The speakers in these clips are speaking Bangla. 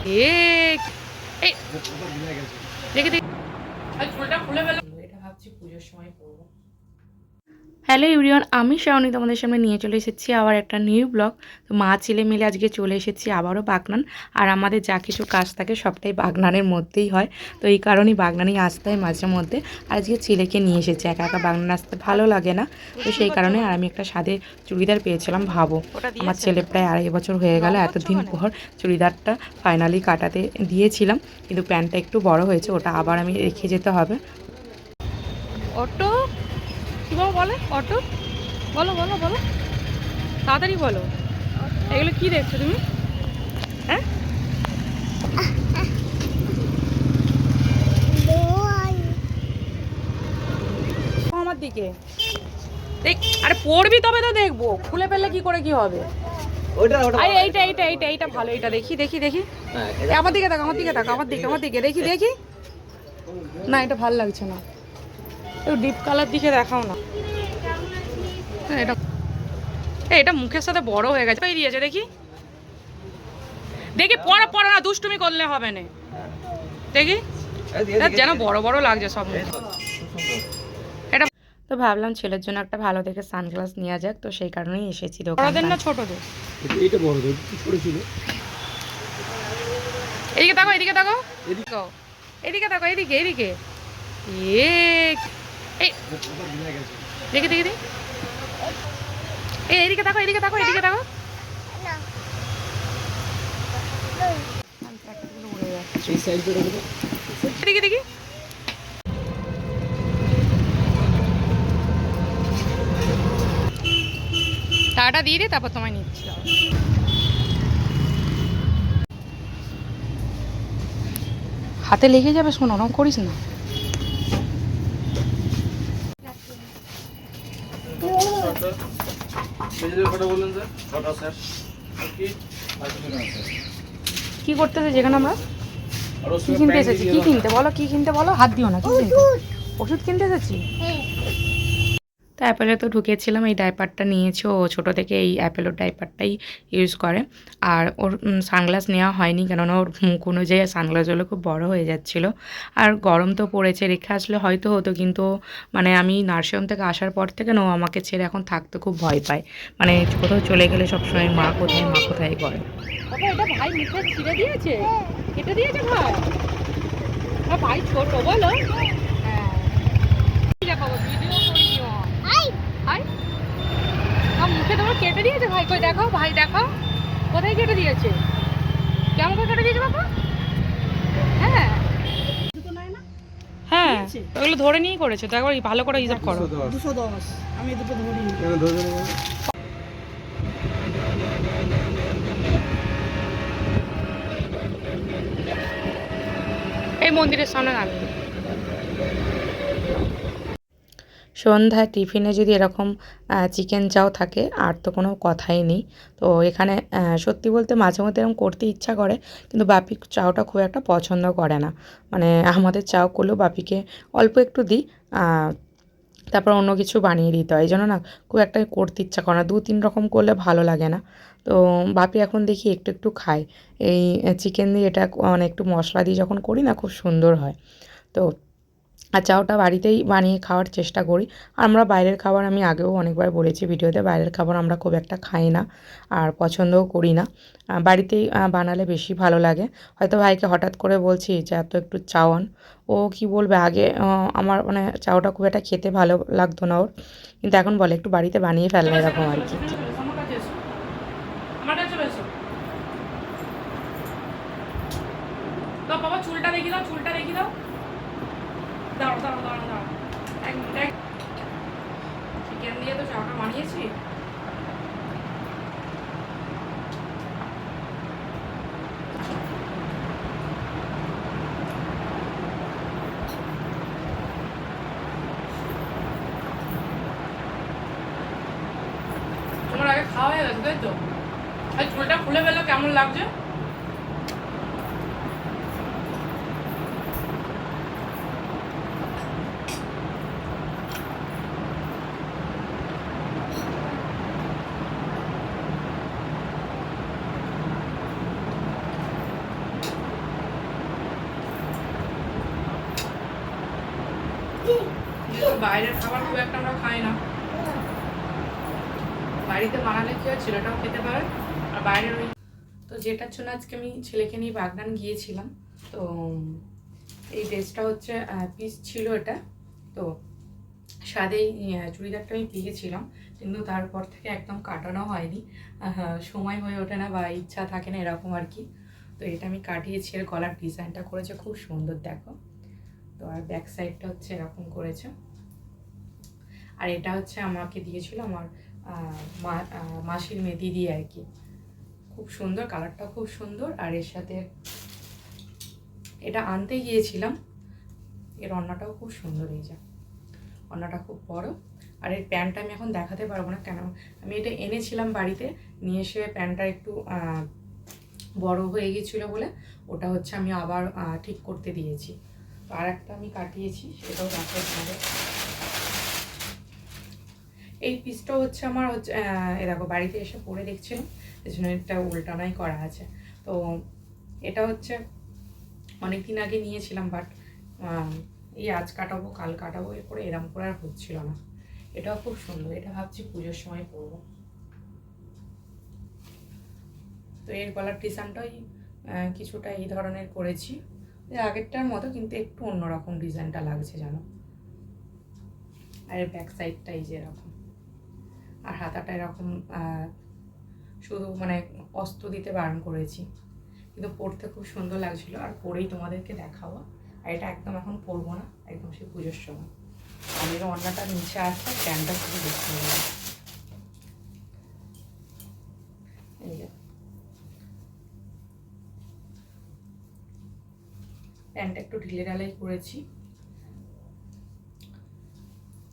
এ দেখি দেখি। এটা ভাবছি পুজোর সময় পরবো হ্যালো ইউরিয়ন আমি শাওনি তোমাদের সামনে নিয়ে চলে এসেছি আবার একটা নিউ ব্লগ। তো মা ছেলে মিলে আজকে চলে এসেছি আবারও বাগনান। আর আমাদের যা কিছু কাজ থাকে সবটাই বাগনানের মধ্যেই হয়। তো এই কারণেই বাগনানই আসতে হয় মাঝে মধ্যে। আর আজকে ছেলেকে নিয়ে এসেছি একা একা বাগনান আসতে ভালো লাগে না। তো সেই কারণে আর আমি একটা সাদে চুড়িদার পেয়েছিলাম ভাবো। আমার ছেলে প্রায় আড়াই বছর হয়ে গেল এতদিন পর চুড়িদারটা ফাইনালি কাটাতে দিয়েছিলাম। কিন্তু প্যান্টটা একটু বড় হয়েছে ওটা আবার আমি রেখে যেতে হবে। অটো বলে অটো? বলো বলো বলো। তাড়াতাড়ি বলো। এগুলো কি দেখছ তুমি? হ্যাঁ? আমার দিকে। দেখ আরে পড়বি তবে তো দেখব। খুলে ফেললে কি করে কি হবে? ওটা আরে এইটা এইটা এইটা এইটা ভালো এইটা দেখি দেখি দেখি। এ, আমার দিকে তাক আমার দিকে তাক আমার দিকে আমার দিকে। দেখি দেখি। না এটা ভালো লাগছে না। একটু ডিপ কালার দিকে দেখাও না। হ্যাঁ, এটা এটা মুখের সাথে বড় হয়ে গেছে। দিয়েছে দেখি। দেখি পড়া পড়া না দুষ্টুমি করলে হবে না। দেখি। যেন বড় বড় লাগছে সব। এটা তো ভাবলাম ছেলের জন্য একটা ভালো দেখে সানগ্লাস নেওয়া যাক তো সেই কারণেই এসেছি দোকানদের না ছোটদের? এইটা বড় তো কি করেছিল এদিকে তাকো এদিকে তাকো এদিকে? তাকো। এদিকে এদিকে এদিকে। এ এই দেখি দেখি দেখি। এই এদিকে তাকো এদিকে তাকো এদিকে দেবো এদিকে দেখি। টাটা দিয়ে দিই তারপর তোমায় নিচ্ছি। হাতে লেগে যাবে শোনো ওরকম করিস না। কি? কি করতেছে যেখানে আমরা? কি কিনতে এসেছি? কি কিনতে? বলো কি কিনতে বলো? হাত দিও না কি কিনতে? ওষুধ কিনতে এসেছি? তো অ্যাপেলে তো ঢুকেছিলাম, এই ডাইপারটা নিয়েছে। ও ছোটো থেকে এই অ্যাপেলোর ডাইপারটাই ইউজ করে। আর ওর সানগ্লাস নেওয়া হয়নি, কেননা ওর মুখ অনুযায়ী সানগ্লাসগুলো খুব বড় হয়ে যাচ্ছিল। আর গরম তো পড়েছে, রেখে আসলে হয়তো হতো, কিন্তু মানে আমি নার্সিংহোম থেকে আসার পর থেকে না ও আমাকে ছেড়ে এখন থাকতে খুব ভয় পায়। মানে কোথাও চলে গেলে সবসময় মা কোথায় মা কোথায় করে। ভাই ছোট, বলো। হ্যাঁ। মুখে তোমার কেটে দিয়েছে? ভাই কই দেখো ভাই দেখো কোথায় কেটে দিয়েছে? কেমন করে কেটে দিয়েছে বাবা? হ্যাঁ। হ্যাঁ ওগুলো ধরে নিয়েই করেছে তো একবার ভালো করে হিসাব করো। দুশো দশ। আমি দুটো ধরি। এই মন্দিরের সামনে নামিয়ে সন্ধ্যায় টিফিনে যদি এরকম চিকেন চাও থাকে, আর তো কোনো কথাই নেই। তো এখানে সত্যি বলতে মাঝে মধ্যে এরকম করতে ইচ্ছা করে, কিন্তু বাপি চাওটা খুব একটা পছন্দ করে না। মানে আমাদের চাও করলেও বাপিকে অল্প একটু দিই তারপর অন্য কিছু বানিয়ে দিতে হয়। এই জন্য না, খুব একটা করতে ইচ্ছা করে না। দু তিন রকম করলে ভালো লাগে না। তো বাপি এখন দেখি একটু একটু খায়। এই চিকেন দিয়ে এটা মানে একটু মশলা দিয়ে যখন করি না, খুব সুন্দর হয়। তো আর চাওটা বাড়িতেই বানিয়ে খাওয়ার চেষ্টা করি। আর আমরা বাইরের খাবার আমি আগেও অনেকবার বলেছি ভিডিওতে, বাইরের খাবার আমরা খুব একটা খাই না আর পছন্দও করি না। বাড়িতেই বানালে বেশি ভালো লাগে। হয়তো ভাইকে হঠাৎ করে বলছি যে, এত একটু চাওয়ান ও কি বলবে? আগে আমার মানে চাওটা খুব একটা খেতে ভালো লাগতো না ওর। কিন্তু এখন বলে, একটু বাড়িতে বানিয়ে ফেললে এরকম আর কি। চুলটা দেখি দাও, চুলটা দেখি দাও। দাঁড়াও দাঁড়াও এক মিনিট চিকেন দিয়ে তো চাটা বানিয়েছি। তোমার আগে খাওয়া হয়ে গেছে, তাই তো? আর চুলটা খুলে ফেলল কেমন লাগছে? বাইরের খাবার খুব একটা আমরা খাই না। বাড়িতে বানালে কি হয়, ছেলেটাও খেতে পারে, আর বাইরের ওই তো যেটার জন্য আজকে আমি ছেলেকে নিয়ে বাগনান গিয়েছিলাম, তো এই ড্রেসটা হচ্ছে পিস ছিল এটা। তো সাদেই চুড়িদারটা আমি পেয়েছিলাম, কিন্তু তারপর থেকে একদম কাটানো হয়নি। সময় হয়ে ওঠে না বা ইচ্ছা থাকে না এরকম আর কি। তো এটা আমি কাটিয়েছি এর গলার ডিজাইনটা করেছে, খুব সুন্দর দেখো। তো আর ব্যাক সাইডটা হচ্ছে এরকম করেছে। আর এটা হচ্ছে আমাকে দিয়েছিল আমার মা মাসির মেয়ে দিদি আর কি। খুব সুন্দর কালারটা খুব সুন্দর আর এর সাথে এটা আনতে গিয়েছিলাম, এর অন্যটাও খুব সুন্দর এই যা। অন্যটা খুব বড় আর এর প্যান্টটা আমি এখন দেখাতে পারব না কেন, আমি এটা এনেছিলাম বাড়িতে, নিয়ে এসে প্যান্টটা একটু বড় হয়ে গিয়েছিল বলে ওটা হচ্ছে আমি আবার ঠিক করতে দিয়েছি। আর একটা আমি কাটিয়েছি, সেটাও দেখাতে হবে এই পিসটাও হচ্ছে আমার হচ্ছে আহ, এ দেখো বাড়িতে এসে পরে এই জন্য এটা উল্টানাই করা আছে। তো এটা হচ্ছে অনেক দিন আগে নিয়েছিলাম বাট এই আজ কাটাবো কাল কাটাবো এরপরে এরম করে আর হচ্ছিল না। এটাও খুব সুন্দর এটা ভাবছি পুজোর সময় পরবো। তো এর গলার ডিজাইনটাই কিছুটা এই ধরনের করেছি। আগেরটার মতো কিন্তু একটু অন্যরকম ডিজাইনটা লাগছে জানো? আর এর ব্যাক সাইডটা এই যে এরকম আর হাতাটা এরকম শুধু মানে অস্ত্র দিতে বারণ করেছি। কিন্তু পরতে খুব সুন্দর লাগছিল আর পরেই তোমাদেরকে দেখাবো। আর এটা একদম এখন পরবো না, একদম সেই পুজোর সময়। আর এর অন্যটা নিচে আসছে প্যান্টটা শুধু দেখতে হবে। প্যান্টটা একটু ঢিলে ঢালাই করেছি।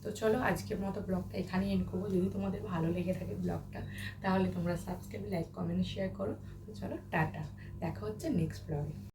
তো চলো আজকের মতো ব্লগটা এখানেই এন্ড করব। যদি তোমাদের ভালো লেগে থাকে ব্লগটা, তাহলে তোমরা সাবস্ক্রাইব লাইক কমেন্ট শেয়ার করো। তো চলো, টাটা। দেখা হচ্ছে নেক্সট ব্লগে